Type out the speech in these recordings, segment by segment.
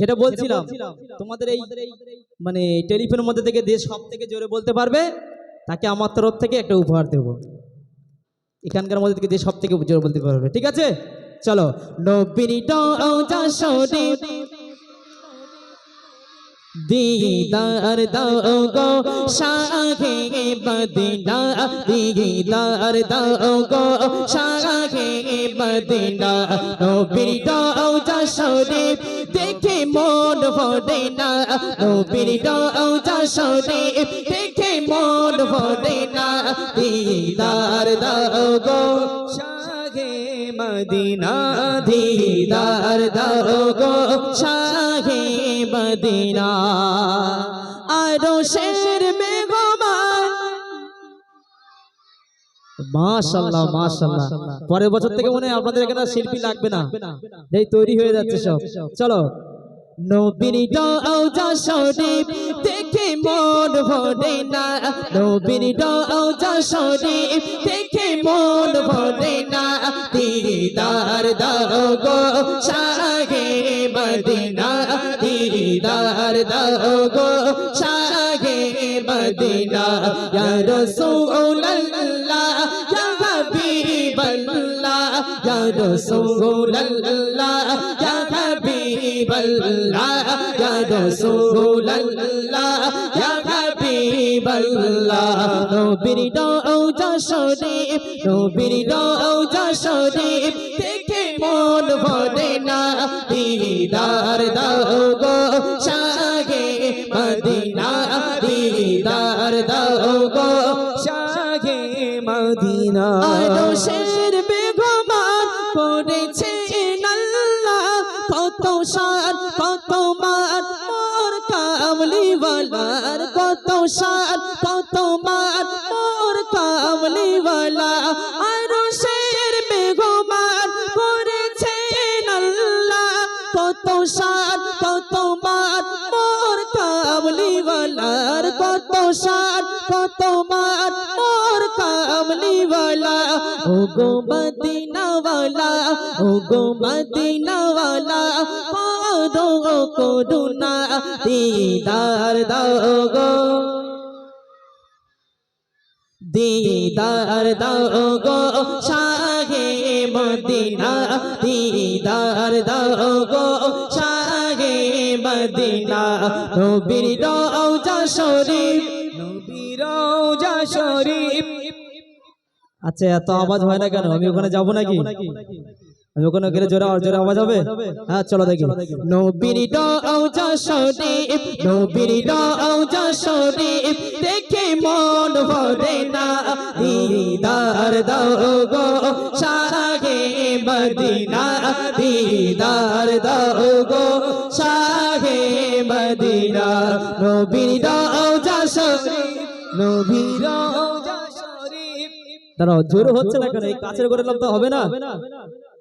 যেটা বলছিলাম, তোমাদের এই মানে টেলিফোনের মধ্যে থেকে যে সব থেকে জোরে বলতে পারবে, তাকে আমার তরফ থেকে একটা উপহার দেব। এখানকার মধ্যে থেকে যে সব থেকে জোরে বলতে পারবে, ঠিক আছে? চলো নব্বিনী দিদার দাও গো শাহে মদিনা দিদার দাও গো শাহে মদিনা নবীর দাও যা শরীফ দেখে মন ভরে না নবীর দাও যা শরীফ দেখে মন ভরে না দিদার দাও গো শাহে মদিনা দিদার দাও গো শাহে মদিনা। আরও শের মাশাল্লাহ মাশাল্লাহ পরের বছর থেকে মনে হয় আপনাদের এখানে শিল্পী লাগবে না। এই তৈরি হয়ে যাচ্ছে সব। চলো। দেখে মন ভরে না। নবীর দাও যা শরীফ দেখে মন ভরে না। গো দিদার গো শাহে মদিনা। ইয়া রাসূলুল্লাহ, ইয়া হাবিবাল্লাহ, ইয়া রাসূলুল্লাহ, ইয়া হাবিবাল্লাহ, ইয়া রাসূলুল্লাহ, ইয়া হাবিবাল্লাহ, নবীর যা শরীফ নবীর যা শরীফ দেখে মন ভরে না, দিদার দাও গো শাহে মদিনা, দিদার দাও গো শাহে মদিনা। আরও শের বেগমান করেছে আল্লাহ কত সার, কত মার, মোর কামলিওয়ালার সার কত মার মোর কামলিওয়ালা আরও শের বেগমান করেছে আল্লাহ। কত সার কত মার মোর কামলিওয়ালার কত সার কত মার মোর কামলিওয়ালা ও গো মদিনাওয়ালা ও গো মদিনাওয়ালা পাদো করুণা দিদার দাও গো দিদার দাও গো শাহে মদিনা, দিদার দাও গো শাহে মদিনা। নবীর রওজা শরীফ, নবীর রওজা শরীফ। আচ্ছা এত আওয়াজ হয় না কেন? আমি ওখানে যাব নাকি? আমি ওখানে গেলে জোরে জোরে আওয়াজ হবে? হ্যাঁ চলো দেখি। নবীর রওজা শরীফ নবীর রওজা শরীফ দেখে মন ভরে না। দিদার দাও গো শাহে মদিনা। দিদার দাও গো শাহে মদিনা। নবীর রওজা শরীফ নবীর রওজা শরীফ দাঁড়াও জোরে হচ্ছে না কেন? এই কাছের করে তো হবে না?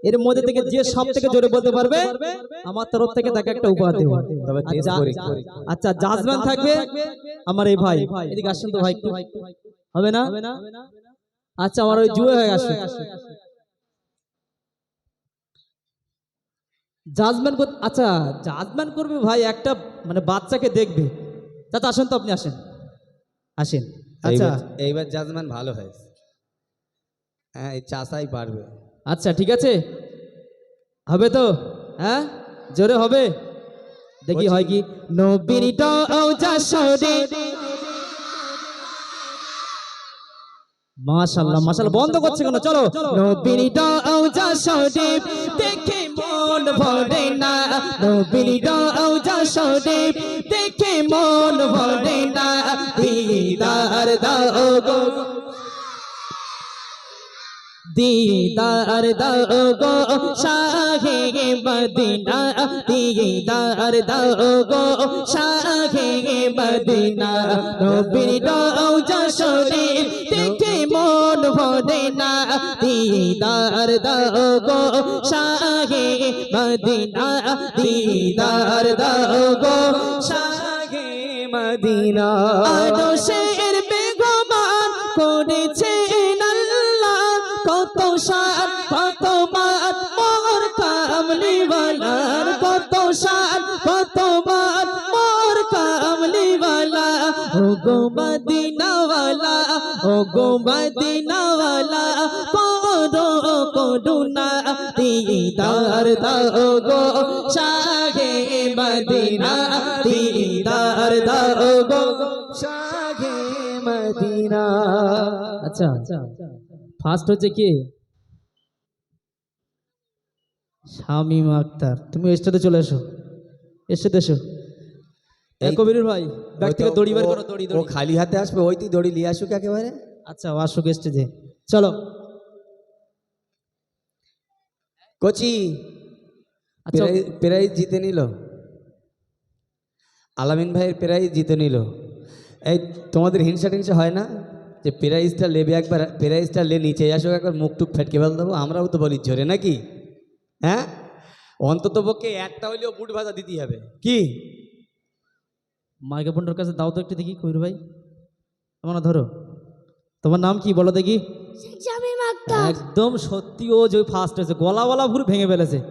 এর মধ্যে থেকে যে সব থেকে জোরে বলতে পারবে আমার তরফ থেকে তাকে একটা উপহার দেবো। তবে আচ্ছা, করি। আচ্ছা জাজম্যান থাকবে? আমার এই ভাই এদিকে আসেন তো ভাই হবে না? আচ্ছা আমার ওই জুয়ে হয়ে গেছে জাজম্যান আচ্ছা জাজম্যান করবে ভাই একটা মানে বাচ্চাকে দেখবে। চাচা আসেন তো আপনি আসেন। আসেন। আচ্ছা। এইবার- এইবার জাজমান ভালো হয়েছে। হ্যাঁ এই চাষাই পারবে। আচ্ছা ঠিক আছে। হবে তো? হ্যাঁ? জোরে হবে? দেখি হয় কি? নবীর মাশাআল্লাহ মাশাআল্লাহ, বন্ধ করছে কেন? চলো। দেখে মন ভরে না। দেখে মন ভরে না। দিদার দাও গো। দিদার দাও শাহে মদিনা দিদার দাও শাহে মদিনা নবীর রওজা শরীফ দেখে মন ভরে না দিদার দাও শাহে মদিনা দিদার দাও শাহে মদিনা আরও শের গো মদিনাওয়ালা ও গো মদিনাওয়ালা করো করুণা দিদার দাও গো শাহে মদিনা, দিদার দাও গো শাহে মদিনা। আচ্ছা ফার্স্ট হচ্ছে কি? শামিম আক্তার। তুমি স্টেজে চলে এসো এসে এসো। এ এই- কবির ভাই ব্যাগ থেকে দড়ি বের করো দড়ি ও খালি হাতে আসবে ওই তুই দড়ি নিয়ে আসুক একেবারে। আচ্ছা আসুক স্টেজে। চলো। কোচি আচ্ছা। প্রাইজ জিতে নিল। আলামিন ভাইয়ের প্রাইজ জিতে নিল। এই তোমাদের হিংসা টিংসা হয় না? যে প্রাইজটা লেবে একবার প্রাইজটা লে নিচে আসুক একবার মুখ টুক ফেটকে ফেল দেবো আমরাও তো বলি জোরে নাকি? হ্যাঁ? অন্তত পক্ষে একটা হইলেও বুট ভাজা দিতেই হবে। কি? মাইক্রোফোনটার কাছে দাও তো একটু দেখি কবির ভাই। তোমার ধরো। তোমার নাম কি বলো দেখি। একদম সত্যি ও যে ফার্স্ট হয়েছে গলা গলা পুরো ভেঙে ফেলেছে।